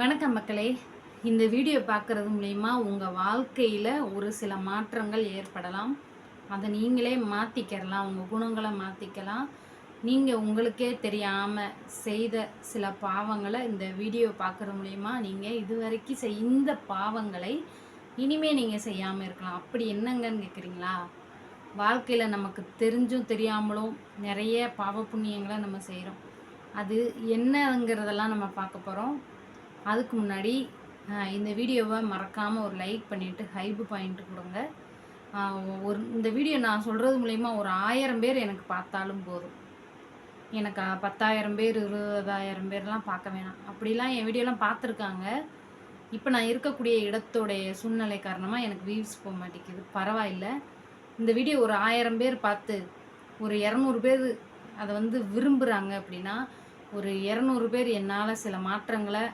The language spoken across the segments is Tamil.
வணக்கம் மக்களே. இந்த வீடியோ பார்க்குறது மூலிமா உங்கள் வாழ்க்கையில் ஒரு சில மாற்றங்கள் ஏற்படலாம். அதை நீங்களே மாற்றிக்கிறலாம் உங்கள் குணங்களை மாற்றிக்கலாம் நீங்கள் உங்களுக்கே தெரியாமல் செய்த சில பாவங்களை இந்த வீடியோ பார்க்குறது மூலயமா நீங்கள் இது வரைக்கும் செய் இந்த பாவங்களை இனிமே நீங்கள் செய்யாமல் இருக்கலாம். அப்படி என்னங்கன்னு கேட்குறீங்களா வாழ்க்கையில் நமக்கு தெரிஞ்சும் தெரியாமலும் நிறைய பாவ புண்ணியங்களை நம்ம செய்கிறோம் அது என்னங்கிறதெல்லாம் நம்ம பார்க்க போகிறோம் அதுக்கு முன்னாடி இந்த வீடியோவை மறக்காமல் ஒரு லைக் பண்ணிவிட்டு ஹைப்பு பாயிண்ட் கொடுங்க. ஒரு இந்த வீடியோ நான் சொல்கிறது மூலயமா ஒரு ஆயிரம் பேர் எனக்கு பார்த்தாலும் போதும். எனக்கு பத்தாயிரம் பேர் இருபதாயிரம் பேர்லாம் பார்க்க வேணாம். அப்படிலாம் என் வீடியோலாம் பார்த்துருக்காங்க. இப்போ நான் இருக்கக்கூடிய இடத்தோடைய சூழ்நிலை காரணமாக எனக்கு வியூஸ் போக மாட்டேங்குது. பரவாயில்ல. இந்த வீடியோ ஒரு ஆயிரம் பேர் பார்த்து ஒரு இரநூறு பேர் அதை வந்து விரும்புகிறாங்க அப்படின்னா ஒரு இரநூறு பேர் என்னால் சில மாற்றங்களை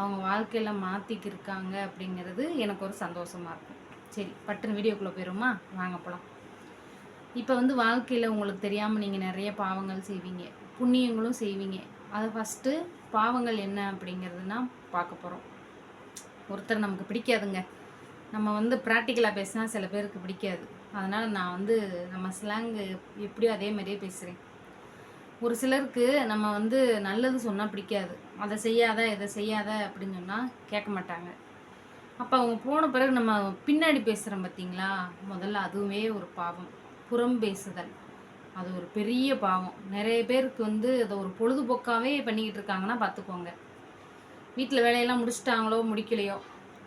அவங்க வாழ்க்கையில் மாற்றிக்கிருக்காங்க அப்படிங்கிறது எனக்கு ஒரு சந்தோஷமாக இருக்கும். சரி பட்டுன்னு வீடியோக்குள்ளே போயிடுமா வாங்க போகலாம் இப்போ வந்து வாழ்க்கையில் உங்களுக்கு தெரியாமல் நீங்கள் நிறைய பாவங்கள் செய்வீங்க. புண்ணியங்களும் செய்வீங்க. அது ஃபஸ்ட்டு பாவங்கள் என்ன அப்படிங்கிறதுனா பார்க்க போகிறோம் ஒருத்தர் நமக்கு பிடிக்காதுங்க. நம்ம வந்து ப்ராக்டிக்கலாக பேசினா சில பேருக்கு பிடிக்காது. அதனால் நான் வந்து நம்ம ஸ்லாங்கு எப்படியோ அதே மாதிரியே பேசுகிறேன் ஒரு சிலருக்கு நம்ம வந்து நல்லது சொன்னால் பிடிக்காது. அதை செய்யாத இதை செய்யாத அப்படின்னு சொன்னால் கேட்க மாட்டாங்க. அப்போ அவங்க போன பிறகு நம்ம பின்னாடி பேசுகிறோம் பார்த்தீங்களா முதல்ல அதுவுமே ஒரு பாவம். புறம் பேசுதல். அது ஒரு பெரிய பாவம். நிறைய பேருக்கு வந்து அதை ஒரு பொழுதுபோக்காகவே பண்ணிக்கிட்டு இருக்காங்கன்னா பார்த்துக்கோங்க வீட்டில் வேலையெல்லாம் முடிச்சிட்டாங்களோ முடிக்கலையோ?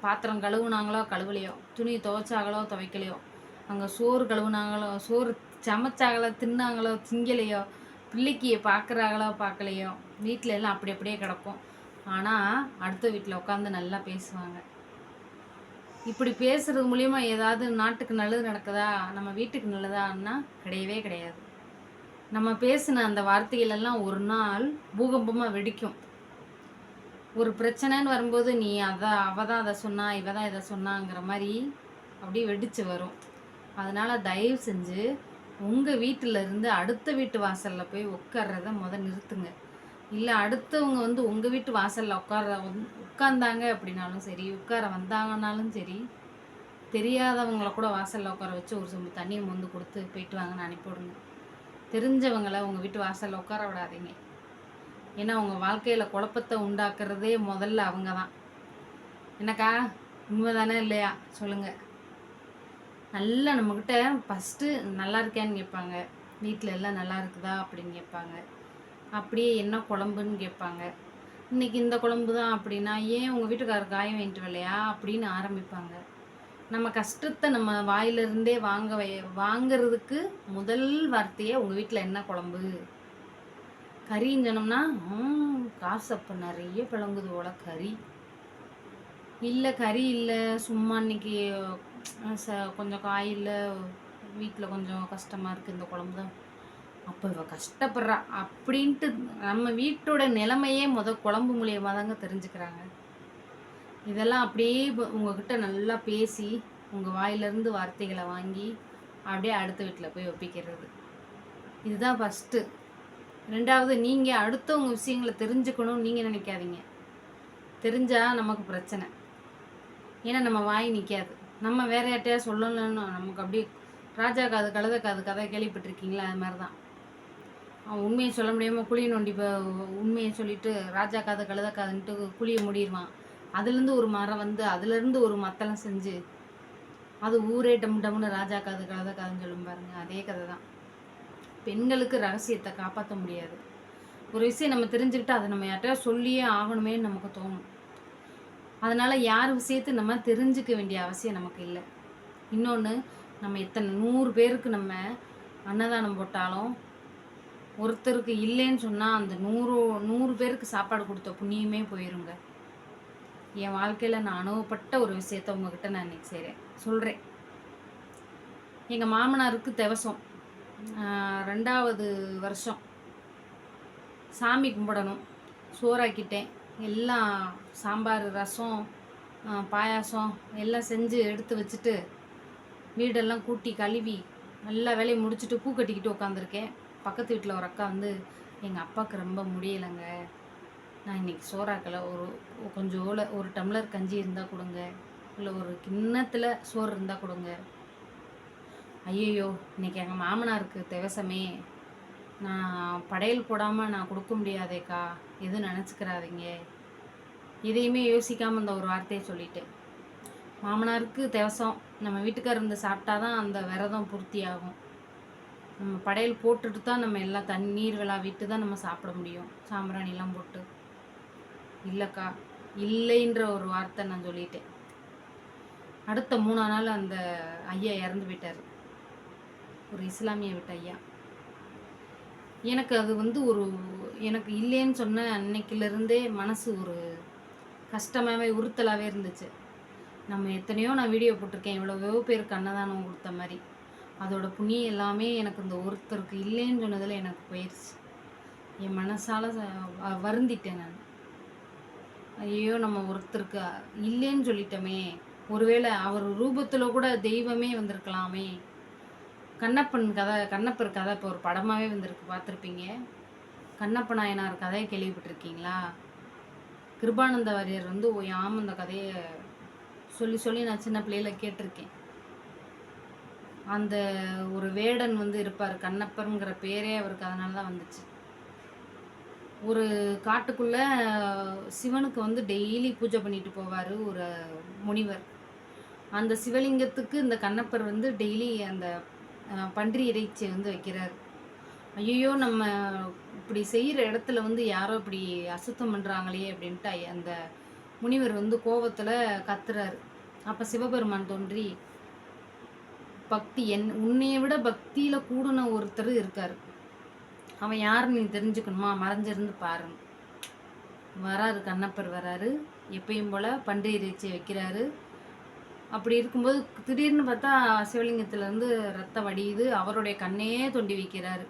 பாத்திரம் கழுவுனாங்களோ கழுவலையோ? துணி துவைச்சாங்களோ துவைக்கலையோ? அங்கே சோறு கழுவுனாங்களோ சோறு சமைச்சாங்களோ தின்னாங்களோ திங்கலையோ? பிள்ளைக்கு பார்க்குறாங்களோ பார்க்கலையோ வீட்டில் எல்லாம் அப்படி அப்படியே கிடக்கும். ஆனால் அடுத்த வீட்டில் உட்காந்து நல்லா பேசுவாங்க. இப்படி பேசுறது மூலியமா ஏதாவது நாட்டுக்கு நல்லது நடக்குதா? நம்ம வீட்டுக்கு நல்லதான்னா கிடையவே கிடையாது. நம்ம பேசின அந்த வார்த்தைகள் எல்லாம் ஒரு நாள் பூகம்பமாக வெடிக்கும். ஒரு பிரச்சனைன்னு வரும்போது நீ அதை அவ தான் அதை சொன்னா இவ தான் இதை சொன்னாங்கிற மாதிரி அப்படியே வெடிச்சு வரும். அதனால் தயவு செஞ்சு உங்கள் வீட்டில் இருந்து அடுத்த வீட்டு வாசலில் போய் உட்கார்றத முத நிறுத்துங்க. இல்லை அடுத்தவங்க வந்து உங்கள் வீட்டு வாசலில் உட்கார உட்காந்தாங்க அப்படின்னாலும் சரி உட்கார வந்தாங்கனாலும் சரி தெரியாதவங்கள கூட வாசலில் உட்கார வச்சு ஒரு சொம்பு தண்ணியை மொந்து கொடுத்து போயிட்டு வாங்கன்னு அனுப்பிவிடுங்க. தெரிஞ்சவங்களை உங்கள் வீட்டு வாசலில் உட்கார விடாதீங்க. ஏன்னா உங்கள் வாழ்க்கையில் குழப்பத்தை உண்டாக்குறதே முதல்ல அவங்க தான் என்னக்கா? உண்மை தானே இல்லையா? சொல்லுங்கள் நல்லா நம்மக்கிட்ட ஃபஸ்ட்டு நல்லா இருக்கியான்னு கேட்பாங்க. வீட்டில் எல்லாம் நல்லா இருக்குதா அப்படின்னு கேட்பாங்க. அப்படியே என்ன குழம்புன்னு கேட்பாங்க. இன்னைக்கு இந்த குழம்பு தான் அப்படின்னா ஏன் உங்கள் வீட்டுக்காரர் காயம் வாங்கிட்டு வரலையா? அப்படின்னு ஆரம்பிப்பாங்க. நம்ம கஷ்டத்தை நம்ம வாயிலிருந்தே வாங்க வை வாங்கிறதுக்கு முதல் வார்த்தையே உங்கள் வீட்டில் என்ன குழம்பு? கறின்னு சொன்னோம்னா காசு அப்போ நிறைய பிளங்குது போல கறி. இல்லை கறி இல்லை சும்மா இன்னைக்கு ச கொஞ்சம் காயில் வீட்டில் கொஞ்சம் கஷ்டமாக இருக்குது இந்த குழம்பு தான் அப்போ இவள் கஷ்டப்படுறா. அப்படின்ட்டு நம்ம வீட்டோட நிலைமையே முத குழம்பு மூலியமாக தாங்க தெரிஞ்சுக்கிறாங்க. இதெல்லாம் அப்படியே உங்ககிட்ட நல்லா பேசி உங்கள் வாயிலிருந்து வார்த்தைகளை வாங்கி அப்படியே அடுத்த வீட்டில் போய் ஒப்பிக்கிறது. இதுதான் ஃபஸ்ட்டு ரெண்டாவது நீங்கள் அடுத்தவங்க விஷயங்களை தெரிஞ்சுக்கணும்னு நீங்கள் நினைக்காதீங்க. தெரிஞ்சால் நமக்கு பிரச்சனை. ஏன்னா நம்ம வாய் நிற்காது நம்ம வேற யார்ட்டையா சொல்லணும்னு நமக்கு அப்படியே ராஜா காது கழுத காது கதை கேள்விப்பட்டிருக்கீங்களா? அது மாதிரி தான் அவன் உண்மையை சொல்ல முடியாமல் குழியை நோண்டி இப்போ உண்மையை சொல்லிட்டு ராஜா காது கழுத காதுன்ட்டு குழியை மூடிடுவான் அதுலேருந்து ஒரு மரம் வந்து அதுலேருந்து ஒரு மத்தளம் செஞ்சு அது ஊரே டம் டம்னு ராஜா காது கழுத காதுன்னு சொல்லும் பாருங்க. அதே கதை தான் பெண்களுக்கு ரகசியத்தை காப்பாற்ற முடியாது. ஒரு விஷயம் நம்ம தெரிஞ்சுக்கிட்டு அதை நம்ம யார்கிட்டயா சொல்லியே ஆகணுமேன்னு நமக்கு தோணும். அதனால் யார் விஷயத்தை நம்ம தெரிஞ்சுக்க வேண்டிய அவசியம் நமக்கு இல்லை. இன்னொன்று நம்ம எத்தனை நூறு பேருக்கு நம்ம அன்னதானம் போட்டாலும் ஒருத்தருக்கு இல்லைன்னு சொன்னால் அந்த நூறு நூறு பேருக்கு சாப்பாடு கொடுத்த புண்ணியமே போயிருங்க. என் வாழ்க்கையில் நான் அனுபவப்பட்ட ஒரு விஷயத்த உங்ககிட்ட நான் இன்னைக்கு செய்கிறேன் சொல்கிறேன் எங்கள் மாமனாருக்கு திவசம். ரெண்டாவது வருஷம். சாமி கும்பிடணும். சோறாக்கிட்டேன். எல்லாம் சாம்பார் ரசம் பாயாசம் எல்லாம் செஞ்சு எடுத்து வச்சுட்டு வீடெல்லாம் கூட்டி கழுவி எல்லா வேலையும் முடிச்சுட்டு பூ கட்டிக்கிட்டு உட்காந்துருக்கேன் பக்கத்து வீட்டில் ஒரு அக்கா வந்து எங்கள் அப்பாவுக்கு ரொம்ப முடியலைங்க. நான் இன்னைக்கு சோறாக்கலை. ஒரு கொஞ்சோல ஒரு டம்ளர் கஞ்சி இருந்தால் கொடுங்க. இல்லை ஒரு கிண்ணத்தில் சோறு இருந்தால் கொடுங்க. ஐயையோ இன்றைக்கி எங்கள் மாமனாருக்கு திவசமே. நான் படையல் போடாமல் நான் கொடுக்க முடியாதேக்கா. எதுவும் நினச்சிக்கிறாதீங்க. எதையுமே யோசிக்காமல் இந்த ஒரு வார்த்தையை சொல்லிட்டேன். மாமனாருக்கு தேவசம். நம்ம வீட்டுக்கார் இருந்து சாப்பிட்டா தான் அந்த விரதம் பூர்த்தி ஆகும் நம்ம படையல் போட்டுட்டு தான் நம்ம எல்லாம் தண்ணீர் விழா விட்டு தான் நம்ம சாப்பிட முடியும். சாம்பிராணிலாம் போட்டு. இல்லைக்கா. இல்லைன்ற ஒரு வார்த்தை நான் சொல்லிட்டேன். அடுத்த மூணா நாள் அந்த ஐயா இறந்து போயிட்டார். ஒரு இஸ்லாமிய விட்ட ஐயா. எனக்கு அது வந்து ஒரு எனக்கு இல்லைன்னு சொன்ன அன்னைக்கிலிருந்தே மனசு ஒரு கஷ்டமாகவே உறுத்தலாகவே இருந்துச்சு. நம்ம எத்தனையோ நான் வீடியோ போட்டிருக்கேன். இவ்வளோ பேருக்கு அன்னதானம் கொடுத்த மாதிரி. அதோட புண்ணியம் எல்லாமே எனக்கு இந்த ஒருத்தருக்கு இல்லைன்னு சொன்னதில் எனக்கு போயிடுச்சு என் மனசால் வருந்திட்டேன் நான். ஐயோ நம்ம ஒருத்தருக்கு இல்லைன்னு சொல்லிட்டோமே. ஒருவேளை அவர் ரூபத்தில் கூட தெய்வமே வந்திருக்கலாமே. கண்ணப்பன் கதை கண்ணப்பர் கதை இப்போ ஒரு படமாகவே வந்திருக்கு பார்த்துருப்பீங்க. கண்ணப்ப நாயனார் கதையை கேள்விப்பட்டிருக்கீங்களா? கிருபானந்த வாரியர் வந்து யாம் அந்த கதையை சொல்லி சொல்லி நான் சின்ன பிள்ளையில கேட்டிருக்கேன். அந்த ஒரு வேடன் வந்து இருப்பார் கண்ணப்பருங்கிற பேரே அவருக்கு அதனால தான் வந்துச்சு. ஒரு காட்டுக்குள்ள சிவனுக்கு வந்து டெய்லி பூஜை பண்ணிட்டு போவார் ஒரு முனிவர். அந்த சிவலிங்கத்துக்கு இந்த கண்ணப்பர் வந்து டெய்லி அந்த பன்றி இறைச்சியை வந்து வைக்கிறார். ஐயோ நம்ம இப்படி செய்கிற இடத்துல வந்து யாரோ இப்படி அசுத்தம் பண்ணுறாங்களே அப்படின்ட்டு அந்த முனிவர் வந்து கோபத்தில் கத்துறாரு. அப்போ சிவபெருமான் தோன்றி பக்தி என் உன்னைய விட பக்தியில் கூடின ஒருத்தர் இருக்கார். அவன் யாருன்னு நீ தெரிஞ்சுக்கணுமா? மறைஞ்சிருந்து பாருங்க வராரு கண்ணப்பர் வராரு. எப்பயும் போல் பன்றி இறைச்சி வைக்கிறாரு. அப்படி இருக்கும்போது திடீர்னு பார்த்தா சிவலிங்கத்துலேருந்து ரத்தம் வடியுது. அவருடைய கண்ணே தொண்டி வைக்கிறாரு.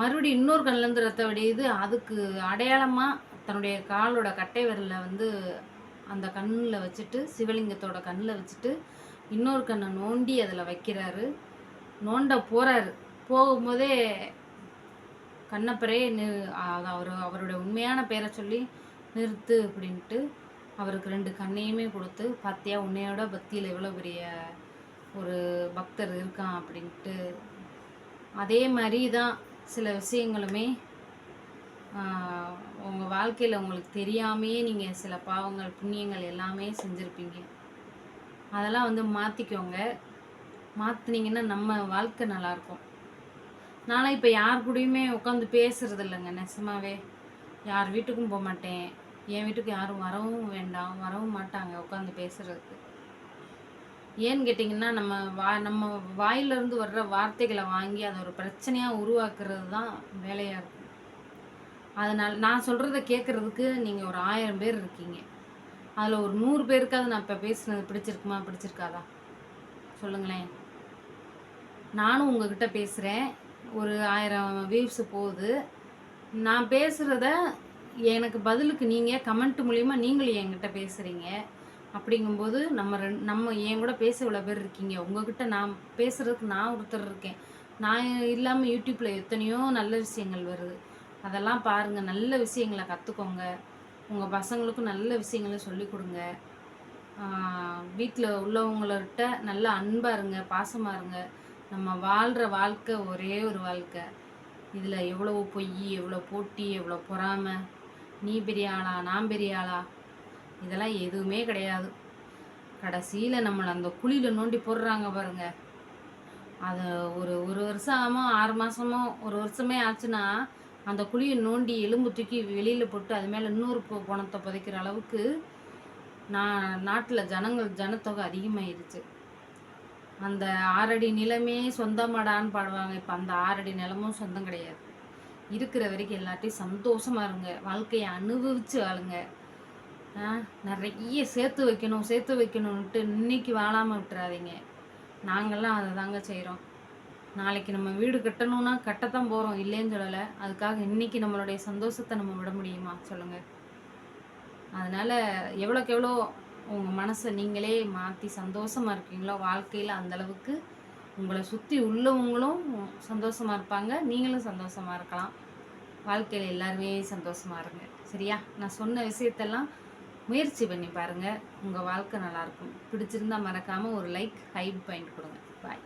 மறுபடியும் இன்னொரு கண்ணிலேருந்து ரத்தம் வடியுது. அதுக்கு அடையாளமாக தன்னுடைய காலோட கட்டை விரலை வந்து அந்த கண்ணில் வச்சுட்டு சிவலிங்கத்தோட கண்ணில் வச்சுட்டு இன்னொரு கண்ணை நோண்டி அதில் வைக்கிறாரு. நோண்ட போகிறாரு போகும்போதே கண்ணப்பரே நி அவர் அவருடைய உண்மையான பேரை சொல்லி நிறுத்து அப்படின்ட்டு அவருக்கு ரெண்டு கண்ணையுமே கொடுத்து பார்த்தியா உன்னையோட பக்தியில் எவ்வளோ பெரிய ஒரு பக்தர் இருக்கான் அப்படின்ட்டு. அதே மாதிரி தான் சில விஷயங்களுமே உங்கள் வாழ்க்கையில் உங்களுக்கு தெரியாமையே நீங்கள் சில பாவங்கள் புண்ணியங்கள் எல்லாமே செஞ்சுருப்பீங்க. அதெல்லாம் வந்து மாற்றிக்கோங்க மாற்றினீங்கன்னா நம்ம வாழ்க்கை நல்லாயிருக்கும். நானும் இப்போ யார் கூடயுமே உட்காந்து பேசுறது இல்லைங்க நெசமாவே யார் வீட்டுக்கும் போக மாட்டேன் என் வீட்டுக்கு யாரும் வரவும் வேண்டாம் வரவும் மாட்டாங்க உட்காந்து பேசுறதுக்கு. ஏன்னு கேட்டிங்கன்னா நம்ம வா நம்ம வாயிலிருந்து வர்ற வார்த்தைகளை வாங்கி அதை ஒரு பிரச்சனையாக உருவாக்குறது தான் வேலையாக இருக்கும். அதனால் நான் சொல்கிறத கேட்குறதுக்கு நீங்கள் ஒரு ஆயிரம் பேர் இருக்கீங்க. அதில் ஒரு நூறு பேருக்காவது நான் இப்போ பேசுனது பிடிச்சிருக்குமா பிடிச்சிருக்காதா? சொல்லுங்களேன். நானும் உங்ககிட்ட பேசுகிறேன் ஒரு ஆயிரம் வியூஸ் போகுது. நான் பேசுகிறத எனக்கு பதிலுக்கு நீங்கள் கமெண்ட் மூலிமா நீங்களும் என்கிட்ட பேசுகிறீங்க அப்படிங்கும்போது நம்ம ரெண் நம்ம என் கூட பேச இவ்வளோ பேர் இருக்கீங்க. உங்ககிட்ட நான் பேசுகிறதுக்கு நான் ஒருத்தர் இருக்கேன். நான் இல்லாமல் யூடியூப்பில் எத்தனையோ நல்ல விஷயங்கள் வருது. அதெல்லாம் பாருங்கள் நல்ல விஷயங்களை கற்றுக்கோங்க உங்கள் பசங்களுக்கும் நல்ல விஷயங்களை சொல்லிக் கொடுங்க. வீட்டில் உள்ளவங்கள்ட்ட நல்ல அன்பாக இருங்க. பாசமாக இருங்க. நம்ம வாழ்கிற வாழ்க்கை ஒரே ஒரு வாழ்க்கை. இதில் எவ்வளோ பொய் எவ்வளோ போட்டி எவ்வளோ பொறாமை நீ பெரிய ஆளா நான் பெரிய ஆளா இதெல்லாம் எதுவுமே கிடையாது. கடைசியில் நம்மளை அந்த குழியில் நோண்டி போடுறாங்க பாருங்க. அது ஒரு ஒரு வருஷமோ ஆறு மாதமோ ஒரு வருஷமே ஆச்சுன்னா அந்த குழியை நோண்டி எலும்பு தூக்கி வெளியில் போட்டு அது மேலே இன்னொரு பணத்தை புதைக்கிற அளவுக்கு நான் நாட்டில் ஜனங்கள் ஜனத்தொகை அதிகமாயிருச்சு. அந்த ஆறடி நிலமே சொந்தமாடான்னு பாடுவாங்க. இப்போ அந்த ஆறடி நிலமும் சொந்தம் கிடையாது. இருக்கிற வரைக்கும் எல்லாத்தையும் சந்தோஷமாக இருங்க. வாழ்க்கையை அனுபவிச்சு வாழுங்க. ஆ, நிறைய சேர்த்து வைக்கணும் சேர்த்து வைக்கணும்ட்டு இன்னைக்கு வாழாமல் விட்டுறாதீங்க. நாங்கள்லாம் அதை தாங்க செய்கிறோம் நாளைக்கு நம்ம வீடு கட்டணும்னா கட்டத்தான் போகிறோம் இல்லைன்னு சொல்லலை. அதுக்காக இன்னைக்கு நம்மளுடைய சந்தோஷத்தை நம்ம விட முடியுமா? சொல்லுங்கள் அதனால் எவ்வளோக்கு எவ்வளோ உங்கள் மனசை நீங்களே மாற்றி சந்தோஷமாக இருக்கீங்களோ வாழ்க்கையில் அந்தளவுக்கு உங்களை சுற்றி உள்ளவங்களும் சந்தோஷமாக இருப்பாங்க. நீங்களும் சந்தோஷமாக இருக்கலாம். வாழ்க்கையில் எல்லாருமே சந்தோஷமாக இருங்க. சரியா? நான் சொன்ன விஷயத்தெல்லாம் முயற்சி பண்ணி பாருங்கள் உங்கள் வாழ்க்கை நல்லாயிருக்கும் பிடிச்சிருந்தா மறக்காமல் ஒரு லைக் ஹைப் பாயிண்ட் கொடுங்க. பாய்